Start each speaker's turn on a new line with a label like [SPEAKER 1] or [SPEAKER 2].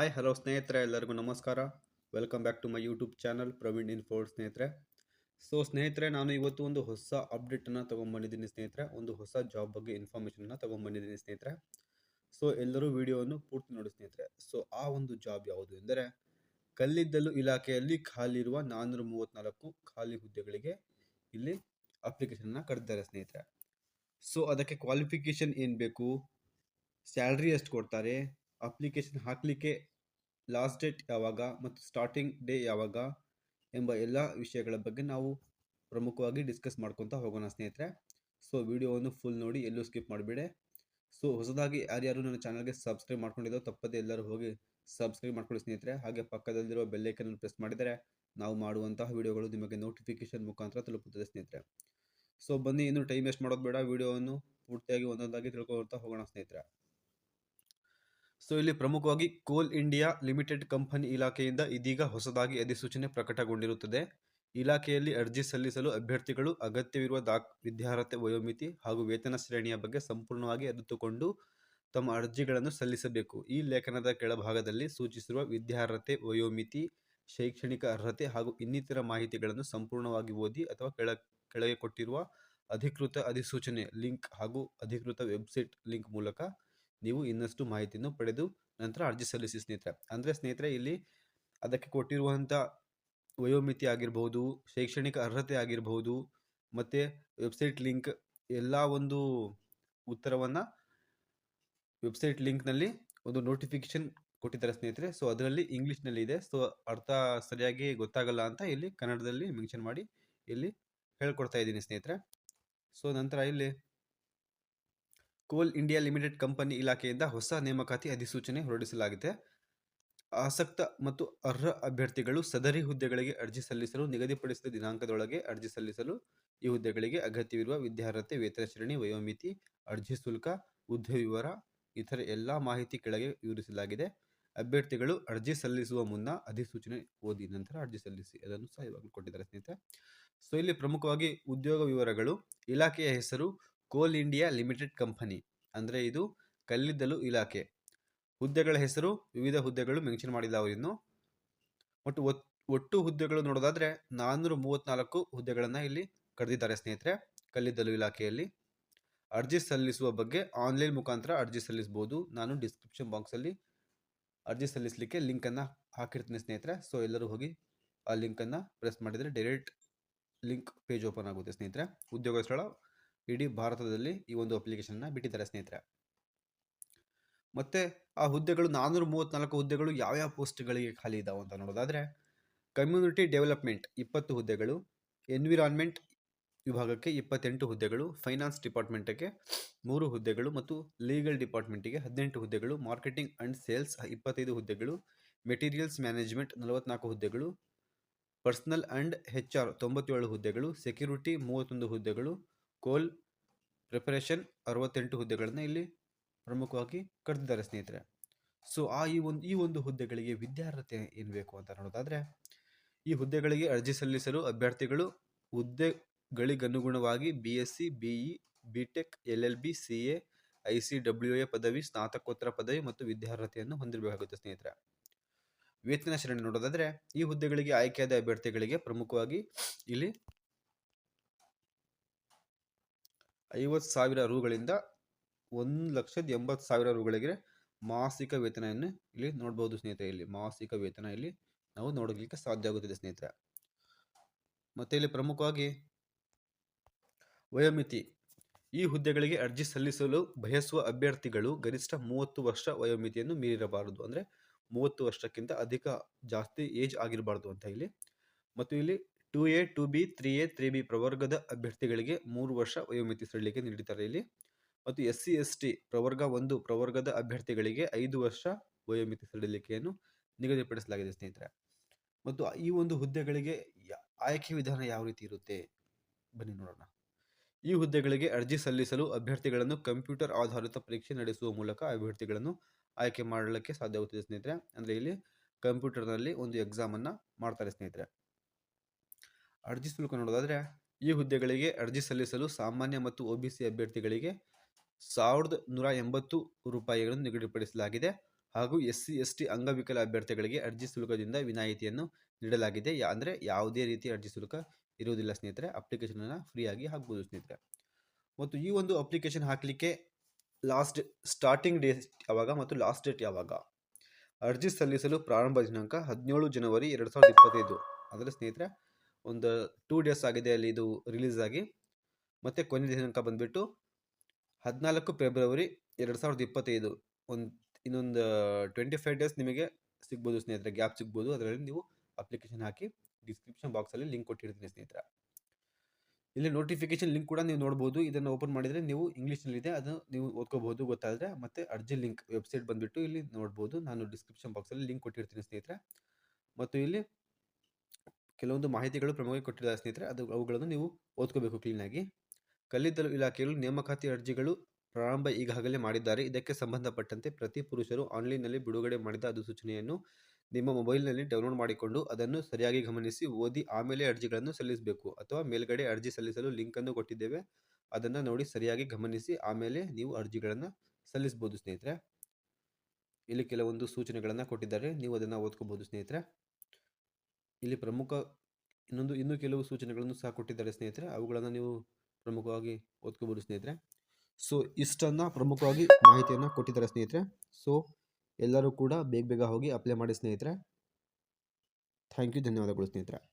[SPEAKER 1] Hi, hello ಸ್ನೇಹಿತರೆ, ಎಲ್ಲರಿಗೂ ನಮಸ್ಕಾರ. Welcome back to my YouTube channel Praveen ಇನ್ಫೋರ್ಡ್ ಸ್ನೇಹಿತರೆ. ಸೊ ಸ್ನೇಹಿತರೆ, ನಾನು ಇವತ್ತು ಒಂದು ಹೊಸ ಅಪ್ಡೇಟನ್ನು ತೊಗೊಂಬಂದಿದ್ದೀನಿ ಸ್ನೇಹಿತರೆ. ಒಂದು ಹೊಸ ಜಾಬ್ ಬಗ್ಗೆ ಇನ್ಫಾರ್ಮೇಷನ್ನ ತೊಗೊಂಬಂದಿದ್ದೀನಿ ಸ್ನೇಹಿತರೆ. ಸೊ ಎಲ್ಲರೂ ವಿಡಿಯೋವನ್ನು ಪೂರ್ತಿ ನೋಡಿ ಸ್ನೇಹಿತರೆ. ಸೊ ಆ ಒಂದು ಜಾಬ್ ಯಾವುದು ಎಂದರೆ, ಕಲ್ಲಿದ್ದಲು ಇಲಾಖೆಯಲ್ಲಿ ಖಾಲಿ ಇರುವ ನಾನ್ನೂರ ಮೂವತ್ತ್ನಾಲ್ಕು ಖಾಲಿ ಹುದ್ದೆಗಳಿಗೆ ಇಲ್ಲಿ ಅಪ್ಲಿಕೇಶನ್ನ ಕರೆದಿದ್ದಾರೆ ಸ್ನೇಹಿತರೆ. ಸೊ ಅದಕ್ಕೆ ಕ್ವಾಲಿಫಿಕೇಷನ್ ಏನು ಬೇಕು? ಸ್ಯಾಲ್ರಿ ಎಷ್ಟು ಕೊಡ್ತಾರೆ? ಅಪ್ಲಿಕೇಶನ್ ಹಾಕಲಿಕ್ಕೆ ಲಾಸ್ಟ್ ಡೇಟ್ ಯಾವಾಗ ಮತ್ತು ಸ್ಟಾರ್ಟಿಂಗ್ ಡೇ ಯಾವಾಗ ಎಂಬ ಎಲ್ಲ ವಿಷಯಗಳ ಬಗ್ಗೆ ನಾವು ಪ್ರಮುಖವಾಗಿ ಡಿಸ್ಕಸ್ ಮಾಡ್ಕೊತಾ ಹೋಗೋಣ ಸ್ನೇಹಿತರೆ. ಸೊ ವಿಡಿಯೋವನ್ನು ಫುಲ್ ನೋಡಿ ಎಲ್ಲೂ ಸ್ಕಿಪ್ ಮಾಡಬೇಡಿ. ಸೊ ಹೊಸದಾಗಿ ಯಾರ್ಯಾರು ನನ್ನ ಚಾನಲ್ಗೆ ಸಬ್ಸ್ಕ್ರೈಬ್ ಮಾಡ್ಕೊಂಡಿದ್ದೋ ತಪ್ಪದೆ ಎಲ್ಲರೂ ಹೋಗಿ ಸಬ್ಸ್ಕ್ರೈಬ್ ಮಾಡ್ಕೊಳ್ಳಿ ಸ್ನೇಹಿತರೆ. ಹಾಗೆ ಪಕ್ಕದಲ್ಲಿರುವ ಬೆಲ್ಲೈಕನ್ ಪ್ರೆಸ್ ಮಾಡಿದರೆ ನಾವು ಮಾಡುವಂತಹ ವಿಡಿಯೋಗಳು ನಿಮಗೆ ನೋಟಿಫಿಕೇಶನ್ ಮುಖಾಂತರ ತಲುಪುತ್ತದೆ ಸ್ನೇಹಿತರೆ. ಸೊ ಬನ್ನಿ, ಇನ್ನೂ ಟೈಮ್ ವೇಸ್ಟ್ ಮಾಡೋದು ಬೇಡ. ವಿಡಿಯೋವನ್ನು ಪೂರ್ತಿಯಾಗಿ ಒಂದೊಂದಾಗಿ ತಿಳ್ಕೊಳ್ತಾ ಹೋಗೋಣ ಸ್ನೇಹಿತರೆ. ಸೊ ಇಲ್ಲಿ ಪ್ರಮುಖವಾಗಿ ಕೋಲ್ ಇಂಡಿಯಾ ಲಿಮಿಟೆಡ್ ಕಂಪನಿ ಇಲಾಖೆಯಿಂದ ಇದೀಗ ಹೊಸದಾಗಿ ಅಧಿಸೂಚನೆ ಪ್ರಕಟಗೊಂಡಿರುತ್ತದೆ. ಇಲಾಖೆಯಲ್ಲಿ ಅರ್ಜಿ ಸಲ್ಲಿಸಲು ಅಭ್ಯರ್ಥಿಗಳು ಅಗತ್ಯವಿರುವ ದಾಖ, ವಿದ್ಯಾರ್ಹತೆ, ವಯೋಮಿತಿ ಹಾಗೂ ವೇತನ ಶ್ರೇಣಿಯ ಬಗ್ಗೆ ಸಂಪೂರ್ಣವಾಗಿ ಅರಿತುಕೊಂಡು ತಮ್ಮ ಅರ್ಜಿಗಳನ್ನು ಸಲ್ಲಿಸಬೇಕು. ಈ ಲೇಖನದ ಕೆಳಭಾಗದಲ್ಲಿ ಸೂಚಿಸಿರುವ ವಿದ್ಯಾರ್ಹತೆ, ವಯೋಮಿತಿ, ಶೈಕ್ಷಣಿಕ ಅರ್ಹತೆ ಹಾಗೂ ಇನ್ನಿತರ ಮಾಹಿತಿಗಳನ್ನು ಸಂಪೂರ್ಣವಾಗಿ ಓದಿ ಅಥವಾ ಕೆಳ, ಕೆಳಗೆ ಕೊಟ್ಟಿರುವ ಅಧಿಕೃತ ಅಧಿಸೂಚನೆ ಲಿಂಕ್ ಹಾಗೂ ಅಧಿಕೃತ ವೆಬ್ಸೈಟ್ ಲಿಂಕ್ ಮೂಲಕ ನೀವು ಇನ್ನಷ್ಟು ಮಾಹಿತಿಯನ್ನು ಪಡೆದು ನಂತರ ಅರ್ಜಿ ಸಲ್ಲಿಸಿ ಸ್ನೇಹಿತರೆ. ಅಂದರೆ ಸ್ನೇಹಿತರೆ, ಇಲ್ಲಿ ಅದಕ್ಕೆ ಕೊಟ್ಟಿರುವಂಥ ವಯೋಮಿತಿ ಆಗಿರ್ಬೋದು, ಶೈಕ್ಷಣಿಕ ಅರ್ಹತೆ ಆಗಿರ್ಬೋದು, ಮತ್ತು ವೆಬ್ಸೈಟ್ ಲಿಂಕ್ ಎಲ್ಲ ಒಂದು ಉತ್ತರವನ್ನು ವೆಬ್ಸೈಟ್ ಲಿಂಕ್ನಲ್ಲಿ ಒಂದು ನೋಟಿಫಿಕೇಶನ್ ಕೊಟ್ಟಿದ್ದಾರೆ ಸ್ನೇಹಿತರೆ. ಸೊ, ಅದರಲ್ಲಿ ಇಂಗ್ಲೀಷ್ನಲ್ಲಿ ಇದೆ. ಸೊ, ಅರ್ಥ ಸರಿಯಾಗಿ ಗೊತ್ತಾಗಲ್ಲ ಅಂತ ಇಲ್ಲಿ ಕನ್ನಡದಲ್ಲಿ ಮೆನ್ಷನ್ ಮಾಡಿ ಇಲ್ಲಿ ಹೇಳ್ಕೊಡ್ತಾ ಇದ್ದೀನಿ ಸ್ನೇಹಿತರೆ. ಸೊ, ನಂತರ ಇಲ್ಲಿ ಕೋಲ್ ಇಂಡಿಯಾ ಲಿಮಿಟೆಡ್ ಕಂಪನಿ ಇಲಾಖೆಯಿಂದ ಹೊಸ ನೇಮಕಾತಿ ಅಧಿಸೂಚನೆ ಹೊರಡಿಸಲಾಗಿದೆ. ಆಸಕ್ತ ಮತ್ತು ಅರ್ಹ ಅಭ್ಯರ್ಥಿಗಳು ಸದರಿ ಹುದ್ದೆಗಳಿಗೆ ಅರ್ಜಿ ಸಲ್ಲಿಸಲು, ನಿಗದಿಪಡಿಸಿದ ದಿನಾಂಕದೊಳಗೆ ಅರ್ಜಿ ಸಲ್ಲಿಸಲು ಈ ಹುದ್ದೆಗಳಿಗೆ ಅಗತ್ಯವಿರುವ ವಿದ್ಯಾರ್ಹತೆ, ವೇತನ ಶ್ರೇಣಿ, ವಯೋಮಿತಿ, ಅರ್ಜಿ ಶುಲ್ಕ ಹುದ್ದೆ ವಿವರ, ಇತರ ಎಲ್ಲ ಮಾಹಿತಿ ಕೆಳಗೆ ವಿವರಿಸಲಾಗಿದೆ. ಅಭ್ಯರ್ಥಿಗಳು ಅರ್ಜಿ ಸಲ್ಲಿಸುವ ಮುನ್ನ ಅಧಿಸೂಚನೆ ಓದಿ ನಂತರ ಅರ್ಜಿ ಸಲ್ಲಿಸಿ ಅದನ್ನು ಸಹ ಇವಾಗ ಕೊಟ್ಟಿದ್ದಾರೆ ಸ್ನೇಹಿತರೆ, ಸೊ ಇಲ್ಲಿ ಪ್ರಮುಖವಾಗಿ ಉದ್ಯೋಗ ವಿವರಗಳು, ಇಲಾಖೆಯ ಹೆಸರು ಕೋಲ್ ಇಂಡಿಯಾ ಲಿಮಿಟೆಡ್ ಕಂಪನಿ, ಅಂದರೆ ಇದು ಕಲ್ಲಿದ್ದಲು ಇಲಾಖೆ. ಹುದ್ದೆಗಳ ಹೆಸರು, ವಿವಿಧ ಹುದ್ದೆಗಳು ಮೆನ್ಷನ್ ಮಾಡಿಲ್ಲ ಅವರಿನ್ನು ಒಟ್ಟು ಒಟ್ಟು ಹುದ್ದೆಗಳು ನೋಡೋದಾದ್ರೆ ನಾನ್ನೂರ ಮೂವತ್ತ್ನಾಲ್ಕು ಹುದ್ದೆಗಳನ್ನು ಇಲ್ಲಿ ಕರೆದಿದ್ದಾರೆ ಸ್ನೇಹಿತರೆ, ಕಲ್ಲಿದ್ದಲು ಇಲಾಖೆಯಲ್ಲಿ. ಅರ್ಜಿ ಸಲ್ಲಿಸುವ ಬಗ್ಗೆ ಆನ್ಲೈನ್ ಮುಖಾಂತರ ಅರ್ಜಿ ಸಲ್ಲಿಸಬಹುದು ನಾನು ಡಿಸ್ಕ್ರಿಪ್ಷನ್ ಬಾಕ್ಸಲ್ಲಿ ಅರ್ಜಿ ಸಲ್ಲಿಸಲಿಕ್ಕೆ ಲಿಂಕನ್ನು ಹಾಕಿರ್ತೀನಿ ಸ್ನೇಹಿತರೆ. ಸೊ, ಎಲ್ಲರೂ ಹೋಗಿ ಆ ಲಿಂಕನ್ನು ಪ್ರೆಸ್ ಮಾಡಿದರೆ ಡೈರೆಕ್ಟ್ ಲಿಂಕ್ ಪೇಜ್ ಓಪನ್ ಆಗುತ್ತೆ ಸ್ನೇಹಿತರೆ. ಉದ್ಯೋಗ ಸ್ಥಳ ಇಡೀ ಭಾರತದಲ್ಲಿ ಈ ಒಂದು ಅಪ್ಲಿಕೇಶನ್ನ ಬಿಟ್ಟಿದ್ದಾರೆ ಸ್ನೇಹಿತರೆ. ಮತ್ತು ಆ ಹುದ್ದೆಗಳು ನಾನ್ನೂರ ಮೂವತ್ತ್ನಾಲ್ಕು ಹುದ್ದೆಗಳು ಯಾವ್ಯಾವ ಪೋಸ್ಟ್ಗಳಿಗೆ ಖಾಲಿ ಇದಾವೆ ಅಂತ ನೋಡೋದಾದರೆ ಕಮ್ಯುನಿಟಿ ಡೆವಲಪ್ಮೆಂಟ್ ಇಪ್ಪತ್ತು ಹುದ್ದೆಗಳು ಎನ್ವಿರಾನ್ಮೆಂಟ್ ವಿಭಾಗಕ್ಕೆ ಇಪ್ಪತ್ತೆಂಟು ಹುದ್ದೆಗಳು ಫೈನಾನ್ಸ್ ಡಿಪಾರ್ಟ್ಮೆಂಟ್ಗೆ ಮೂರು ಹುದ್ದೆಗಳು ಮತ್ತು ಲೀಗಲ್ ಡಿಪಾರ್ಟ್ಮೆಂಟಿಗೆ ಹದಿನೆಂಟು ಹುದ್ದೆಗಳು ಮಾರ್ಕೆಟಿಂಗ್ ಆ್ಯಂಡ್ ಸೇಲ್ಸ್ ಇಪ್ಪತ್ತೈದು ಹುದ್ದೆಗಳು ಮೆಟೀರಿಯಲ್ಸ್ ಮ್ಯಾನೇಜ್ಮೆಂಟ್ ನಲವತ್ನಾಲ್ಕು ಹುದ್ದೆಗಳು ಪರ್ಸನಲ್ ಅಂಡ್ ಹೆಚ್ ಆರ್ ತೊಂಬತ್ತೇಳು ಹುದ್ದೆಗಳು ಸೆಕ್ಯೂರಿಟಿ ಮೂವತ್ತೊಂದು ಹುದ್ದೆಗಳು ಕೋಲ್ ಪ್ರಿಪರೇಷನ್ ಅರವತ್ತೆಂಟು ಹುದ್ದೆಗಳನ್ನು ಇಲ್ಲಿ ಪ್ರಮುಖವಾಗಿ ಕರೆದಿದ್ದಾರೆ ಸ್ನೇಹಿತರೆ. ಸೊ ಆ ಈ ಒಂದು ಈ ಒಂದು ಹುದ್ದೆಗಳಿಗೆ ವಿದ್ಯಾರ್ಹತೆ ಏನು ಬೇಕು ಅಂತ ನೋಡೋದಾದರೆ, ಈ ಹುದ್ದೆಗಳಿಗೆ ಅರ್ಜಿ ಸಲ್ಲಿಸಲು ಅಭ್ಯರ್ಥಿಗಳು ಹುದ್ದೆಗಳಿಗನುಗುಣವಾಗಿ B S C B E B tech L L B C A I C W A ಪದವಿ, ಸ್ನಾತಕೋತ್ತರ ಪದವಿ ಮತ್ತು ವಿದ್ಯಾರ್ಹತೆಯನ್ನು ಹೊಂದಿರಬೇಕಾಗುತ್ತೆ ಸ್ನೇಹಿತರೆ. ವೇತನ ಶ್ರೇಣಿ ನೋಡೋದಾದರೆ, ಈ ಹುದ್ದೆಗಳಿಗೆ ಆಯ್ಕೆಯಾದ ಅಭ್ಯರ್ಥಿಗಳಿಗೆ ಪ್ರಮುಖವಾಗಿ ಇಲ್ಲಿ ಐವತ್ತು ಸಾವಿರ ರೂಗಳಿಂದ ಒಂದು ಲಕ್ಷದ ಎಂಬತ್ತು ಸಾವಿರ ರೂಗಳಿಗೆ ಮಾಸಿಕ ವೇತನವನ್ನು ಇಲ್ಲಿ ನೋಡ್ಬೋದು ಸ್ನೇಹಿತರೆ. ಇಲ್ಲಿ ಮಾಸಿಕ ವೇತನ ಇಲ್ಲಿ ನಾವು ನೋಡಲಿಕ್ಕೆ ಸಾಧ್ಯ ಆಗುತ್ತಿದೆ ಸ್ನೇಹಿತರೆ. ಮತ್ತೆ ಇಲ್ಲಿ ಪ್ರಮುಖವಾಗಿ ವಯೋಮಿತಿ. ಈ ಹುದ್ದೆಗಳಿಗೆ ಅರ್ಜಿ ಸಲ್ಲಿಸಲು ಬಯಸುವ ಅಭ್ಯರ್ಥಿಗಳು ಗರಿಷ್ಠ ಮೂವತ್ತು ವರ್ಷ ವಯೋಮಿತಿಯನ್ನು ಮೀರಿರಬಾರದು. ಅಂದರೆ ಮೂವತ್ತು ವರ್ಷಕ್ಕಿಂತ ಅಧಿಕ ಜಾಸ್ತಿ ಏಜ್ ಆಗಿರಬಾರ್ದು ಅಂತ ಇಲ್ಲಿ. ಮತ್ತು ಇಲ್ಲಿ two A, two B, three A, three B ಪ್ರವರ್ಗದ ಅಭ್ಯರ್ಥಿಗಳಿಗೆ ಮೂರು ವರ್ಷ ವಯೋಮಿತಿ ಸಡಿಲಿಕೆ ನೀಡಿದ್ದಾರೆ ಇಲ್ಲಿ. ಮತ್ತು ಎಸ್ ಸಿ, ಎಸ್ ಟಿ ಪ್ರವರ್ಗ ಒಂದು ಪ್ರವರ್ಗದ ಅಭ್ಯರ್ಥಿಗಳಿಗೆ ಐದು ವರ್ಷ ವಯೋಮಿತಿ ಸಡಿಲಿಕೆಯನ್ನು ನಿಗದಿಪಡಿಸಲಾಗಿದೆ, ಸ್ನೇಹಿತರೆ. ಮತ್ತು ಈ ಒಂದು ಹುದ್ದೆಗಳಿಗೆ ಆಯ್ಕೆ ವಿಧಾನ ಯಾವ ರೀತಿ ಇರುತ್ತೆ? ಬನ್ನಿ ನೋಡೋಣ. ಈ ಹುದ್ದೆಗಳಿಗೆ ಅರ್ಜಿ ಸಲ್ಲಿಸಲು ಅಭ್ಯರ್ಥಿಗಳನ್ನು ಕಂಪ್ಯೂಟರ್ ಆಧಾರಿತ ಪರೀಕ್ಷೆ ನಡೆಸುವ ಮೂಲಕ ಅಭ್ಯರ್ಥಿಗಳನ್ನು ಆಯ್ಕೆ ಮಾಡಲಿಕ್ಕೆ ಸಾಧ್ಯವಾಗುತ್ತದೆ, ಸ್ನೇಹಿತರೆ. ಅಂದರೆ ಇಲ್ಲಿ ಕಂಪ್ಯೂಟರ್ನಲ್ಲಿ ಒಂದು ಎಕ್ಸಾಮನ್ನು ಮಾಡ್ತಾರೆ, ಸ್ನೇಹಿತರೆ. ಅರ್ಜಿ ಶುಲ್ಕ ನೋಡೋದಾದರೆ, ಈ ಹುದ್ದೆಗಳಿಗೆ ಅರ್ಜಿ ಸಲ್ಲಿಸಲು ಸಾಮಾನ್ಯ ಮತ್ತು ಒ ಬಿ ಸಿ ಅಭ್ಯರ್ಥಿಗಳಿಗೆ ಸಾವಿರದ ನೂರ ಎಂಬತ್ತು ರೂಪಾಯಿಗಳನ್ನು ನಿಗದಿಪಡಿಸಲಾಗಿದೆ ಹಾಗೂ ಎಸ್ ಸಿ ಎಸ್ ಟಿ ಅಂಗವಿಕಲ ಅಭ್ಯರ್ಥಿಗಳಿಗೆ ಅರ್ಜಿ ಶುಲ್ಕದಿಂದ ವಿನಾಯಿತಿಯನ್ನು ನೀಡಲಾಗಿದೆ. ಅಂದರೆ ಯಾವುದೇ ರೀತಿ ಅರ್ಜಿ ಶುಲ್ಕ ಇರುವುದಿಲ್ಲ ಸ್ನೇಹಿತರೆ ಅಪ್ಲಿಕೇಶನನ್ನು ಫ್ರೀಯಾಗಿ ಹಾಕ್ಬೋದು ಸ್ನೇಹಿತರೆ. ಮತ್ತು ಈ ಒಂದು ಅಪ್ಲಿಕೇಶನ್ ಹಾಕಲಿಕ್ಕೆ ಲಾಸ್ಟ್ ಸ್ಟಾರ್ಟಿಂಗ್ ಡೇಟ್ ಯಾವಾಗ ಮತ್ತು ಲಾಸ್ಟ್ ಡೇಟ್ ಯಾವಾಗ? ಅರ್ಜಿ ಸಲ್ಲಿಸಲು ಪ್ರಾರಂಭ ದಿನಾಂಕ ಹದಿನೇಳು ಜನವರಿ ಎರಡು ಸಾವಿರದ ಇಪ್ಪತ್ತೈದು. ಅಂದರೆ ಸ್ನೇಹಿತರೆ ಒಂದು ಟೂ ಡೇಸ್ ಆಗಿದೆ ಅಲ್ಲಿ ಇದು ರಿಲೀಸ್ ಆಗಿ. ಮತ್ತು ಕೊನೆ ದಿನಾಂಕ ಬಂದುಬಿಟ್ಟು ಹದಿನಾಲ್ಕು ಫೆಬ್ರವರಿ ಎರಡು ಸಾವಿರದ ಇಪ್ಪತ್ತೈದು. ಒಂದು, ಇನ್ನೊಂದು ಟ್ವೆಂಟಿ ಫೈವ್ ಡೇಸ್ ನಿಮಗೆ ಸಿಗ್ಬೋದು ಸ್ನೇಹಿತರೆ ಗ್ಯಾಪ್ ಸಿಗ್ಬೋದು. ಅದರಲ್ಲಿ ನೀವು ಅಪ್ಲಿಕೇಶನ್ ಹಾಕಿ ಡಿಸ್ಕ್ರಿಪ್ಷನ್ ಬಾಕ್ಸಲ್ಲಿ ಲಿಂಕ್ ಕೊಟ್ಟಿರ್ತೀನಿ ಸ್ನೇಹಿತರೆ. ಇಲ್ಲಿ ನೋಟಿಫಿಕೇಶನ್ ಲಿಂಕ್ ಕೂಡ ನೀವು ನೋಡ್ಬೋದು. ಇದನ್ನು ಓಪನ್ ಮಾಡಿದರೆ ನೀವು ಇಂಗ್ಲೀಷ್ನಲ್ಲಿದೆ ಅದು ನೀವು ಓದ್ಕೋಬೋದು ಗೊತ್ತಾದರೆ. ಮತ್ತು ಅರ್ಜಿ ಲಿಂಕ್ ವೆಬ್ಸೈಟ್ ಬಂದುಬಿಟ್ಟು ಇಲ್ಲಿ ನೋಡ್ಬೋದು. ನಾನು ಡಿಸ್ಕ್ರಿಪ್ಷನ್ ಬಾಕ್ಸಲ್ಲಿ ಲಿಂಕ್ ಕೊಟ್ಟಿರ್ತೀನಿ ಸ್ನೇಹಿತರೆ. ಮತ್ತು ಇಲ್ಲಿ ಕೆಲವೊಂದು ಮಾಹಿತಿಗಳು ಪ್ರಮುಖವಾಗಿ ಕೊಟ್ಟಿದ್ದಾರೆ ಸ್ನೇಹಿತರೆ. ಅದು ಅವುಗಳನ್ನು ನೀವು ಓದ್ಕೋಬೇಕು ಕ್ಲೀನಾಗಿ ಕಲ್ಲಿದ್ದಲು ಇಲಾಖೆಗಳು ನೇಮಕಾತಿ ಅರ್ಜಿಗಳು ಪ್ರಾರಂಭ ಈಗಾಗಲೇ ಮಾಡಿದ್ದಾರೆ. ಇದಕ್ಕೆ ಸಂಬಂಧಪಟ್ಟಂತೆ ಪ್ರತಿ ಪುರುಷರು ಆನ್ಲೈನ್ನಲ್ಲಿ ಬಿಡುಗಡೆ ಮಾಡಿದ ಅಧಿಸೂಚನೆಯನ್ನು ನಿಮ್ಮ ಮೊಬೈಲ್ನಲ್ಲಿ ಡೌನ್ಲೋಡ್ ಮಾಡಿಕೊಂಡು ಅದನ್ನು ಸರಿಯಾಗಿ ಗಮನಿಸಿ ಓದಿ ಆಮೇಲೆ ಅರ್ಜಿಗಳನ್ನು ಸಲ್ಲಿಸಬೇಕು. ಅಥವಾ ಮೇಲ್ಗಡೆ ಅರ್ಜಿ ಸಲ್ಲಿಸಲು ಲಿಂಕನ್ನು ಕೊಟ್ಟಿದ್ದೇವೆ. ಅದನ್ನು ನೋಡಿ ಸರಿಯಾಗಿ ಗಮನಿಸಿ ಆಮೇಲೆ ನೀವು ಅರ್ಜಿಗಳನ್ನು ಸಲ್ಲಿಸ್ಬೋದು ಸ್ನೇಹಿತರೆ. ಇಲ್ಲಿ ಕೆಲವೊಂದು ಸೂಚನೆಗಳನ್ನು ಕೊಟ್ಟಿದ್ದಾರೆ. ನೀವು ಅದನ್ನು ಓದ್ಕೋಬೋದು ಸ್ನೇಹಿತರೆ. ಇಲ್ಲಿ ಪ್ರಮುಖ ಇನ್ನೊಂದು, ಇನ್ನೂ ಕೆಲವು ಸೂಚನೆಗಳನ್ನು ಸಹ ಕೊಟ್ಟಿದ್ದಾರೆ ಸ್ನೇಹಿತರೆ. ಅವುಗಳನ್ನು ನೀವು ಪ್ರಮುಖವಾಗಿ ಓದ್ಕೋಬೋದು ಸ್ನೇಹಿತರೆ. ಸೊ ಇಷ್ಟನ್ನು ಪ್ರಮುಖವಾಗಿ ಮಾಹಿತಿಯನ್ನು ಕೊಟ್ಟಿದ್ದಾರೆ ಸ್ನೇಹಿತರೆ. ಸೊ ಎಲ್ಲರೂ ಕೂಡ ಬೇಗ ಬೇಗ ಹೋಗಿ ಅಪ್ಲೈ ಮಾಡಿ ಸ್ನೇಹಿತರೆ. ಥ್ಯಾಂಕ್ ಯು ಧನ್ಯವಾದಗಳು ಸ್ನೇಹಿತರೆ.